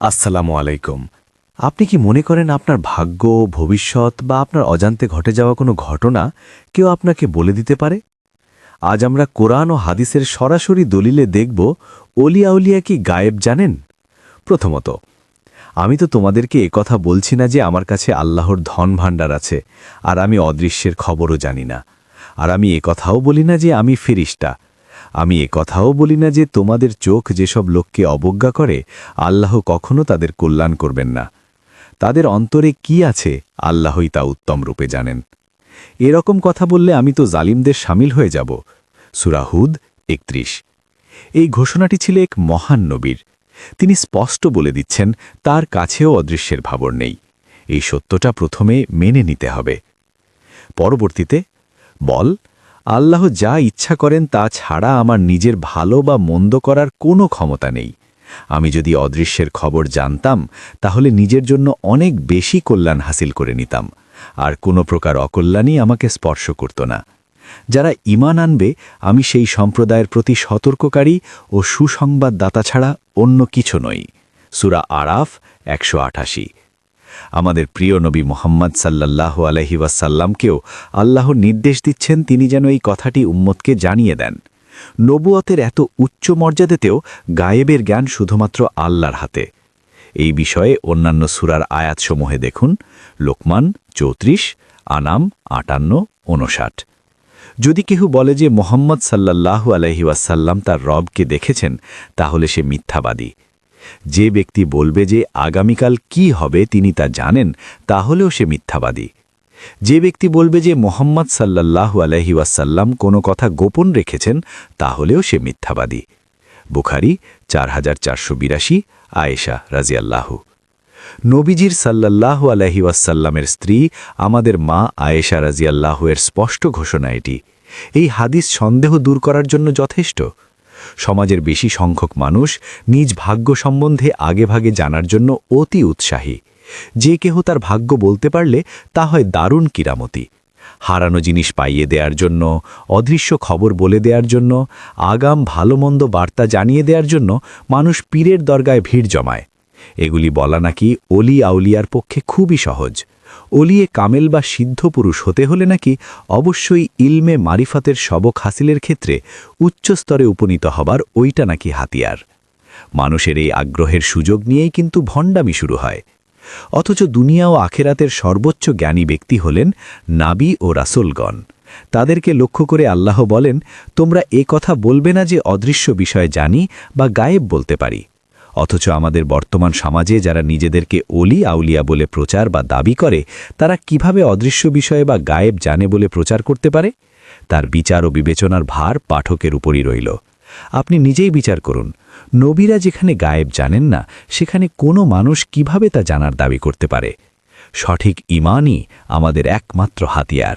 আসসালামু আলাইকুম। আপনি কি মনে করেন আপনার ভাগ্য, ভবিষ্যৎ বা আপনার অজান্তে ঘটে যাওয়া কোনো ঘটনা কেউ আপনাকে বলে দিতে পারে? আজ আমরা কোরআন ও হাদিসের সরাসরি দলিলে দেখব, অলিয়া উলিয়া কি গায়েব জানেন? প্রথমত, আমি তো তোমাদেরকে কথা বলছি না যে আমার কাছে আল্লাহর ধন ভাণ্ডার আছে, আর আমি অদৃশ্যের খবরও জানি না। আর আমি কথাও বলি না যে আমি ফেরিস্তা আমি এ কথাও বলি না যে তোমাদের চোখ যেসব লোককে অবজ্ঞা করে, আল্লাহ কখনো তাদের কল্যাণ করবেন না। তাদের অন্তরে কি আছে, আল্লাহই তা উত্তম রূপে জানেন। এরকম কথা বললে আমি তো জালিমদের সামিল হয়ে যাব। সুরাহুদ একত্রিশ। এই ঘোষণাটি ছিল এক মহান নবীর। তিনি স্পষ্ট বলে দিচ্ছেন, তার কাছেও অদৃশ্যের ভাবর নেই। এই সত্যটা প্রথমে মেনে নিতে হবে। পরবর্তীতে, বল আল্লাহ যা ইচ্ছা করেন তা ছাড়া আমার নিজের ভালো বা মন্দ করার কোনো ক্ষমতা নেই। আমি যদি অদৃশ্যের খবর জানতাম, তাহলে নিজের জন্য অনেক বেশি কল্যাণ হাসিল করে নিতাম, আর কোনো প্রকার অকল্যাণই আমাকে স্পর্শ করত না। যারা ইমান আনবে, আমি সেই সম্প্রদায়ের প্রতি সতর্ককারী ও সুসংবাদদাতা ছাড়া অন্য কিছু নই। সুরা আরাফ একশো আঠাশি। আমাদের প্রিয় নবী মোহাম্মদ সাল্লাহ আলহি ওয়াসাল্লামকেও আল্লাহর নির্দেশ দিচ্ছেন তিনি যেন এই কথাটি উম্মতকে জানিয়ে দেন। নবুয়তের এত উচ্চ মর্যাদাতেও গায়েবের জ্ঞান শুধুমাত্র আল্লাহর হাতে। এই বিষয়ে অন্যান্য সুরার আয়াতসমূহে দেখুন, লোকমান চৌত্রিশ, আনাম আটান্ন ঊনষাট যদি কেহ বলে যে মোহাম্মদ সাল্লাল্লাহু আলহি ওয়াসাল্লাম তার রবকে দেখেছেন, তাহলে সে মিথ্যাবাদী। যে ব্যক্তি বলবে যে আগামীকাল কি হবে তিনি তা জানেন, তাহলেও সে মিথ্যাবাদী। যে ব্যক্তি বলবে যে মোহাম্মদ সাল্লাল্লাহু আলহি ওয়াসাল্লাম কোনো কথা গোপন রেখেছেন, তাহলেও সে মিথ্যাবাদী। বুখারি, চার হাজার চারশো বিরাশি, আয়েশা রাজিয়াল্লাহু নবীজির সাল্লাল্লাহু আলহি ওয়াসাল্লামের স্ত্রী আমাদের মা আয়েশা রাজিয়াল্লাহু এর স্পষ্ট ঘোষণা এটি। এই হাদিস সন্দেহ দূর করার জন্য যথেষ্ট। সমাজের বেশি সংখ্যক মানুষ নিজ ভাগ্য সম্বন্ধে আগেভাগে জানার জন্য অতি উৎসাহী। যে কেহ তার ভাগ্য বলতে পারলে তা হয় দারুণ কিরামতি। হারানো জিনিস পাইয়ে দেওয়ার জন্য, অদৃশ্য খবর বলে দেওয়ার জন্য, আগাম ভালো মন্দ বার্তা জানিয়ে দেওয়ার জন্য মানুষ পীরের দরগায় ভিড় জমায়। এগুলি বলা নাকি অলি আউলিয়ার পক্ষে খুবই সহজ। অলিয়ে কামেল বা সিদ্ধ পুরুষ হতে হলে নাকি অবশ্যই ইলমে মারিফাতের সবক হাসিলের ক্ষেত্রে উচ্চস্তরে উপনীত হবার ওইটা নাকি হাতিয়ার। মানুষের এই আগ্রহের সুযোগ নিয়েই কিন্তু ভণ্ডামি শুরু হয়। অথচ দুনিয়া ও আখেরাতের সর্বোচ্চ জ্ঞানী ব্যক্তি হলেন নাবি ও রাসুলগণ। তাদেরকে লক্ষ্য করে আল্লাহ বলেন, তোমরা এ কথা বলবে না যে অদৃশ্য বিষয় জানি বা গায়েব বলতে পারি। অথচ আমাদের বর্তমান সমাজে যারা নিজেদেরকে অলি আউলিয়া বলে প্রচার বা দাবি করে, তারা কীভাবে অদৃশ্য বিষয়ে বা গায়েব জানে বলে প্রচার করতে পারে? তার বিচার ও বিবেচনার ভার পাঠকের উপরই রইল। আপনি নিজেই বিচার করুন। নবীরা যেখানে গায়েব জানেন না, সেখানে কোনো মানুষ কীভাবে তা জানার দাবি করতে পারে? সঠিক ইমানই আমাদের একমাত্র হাতিয়ার।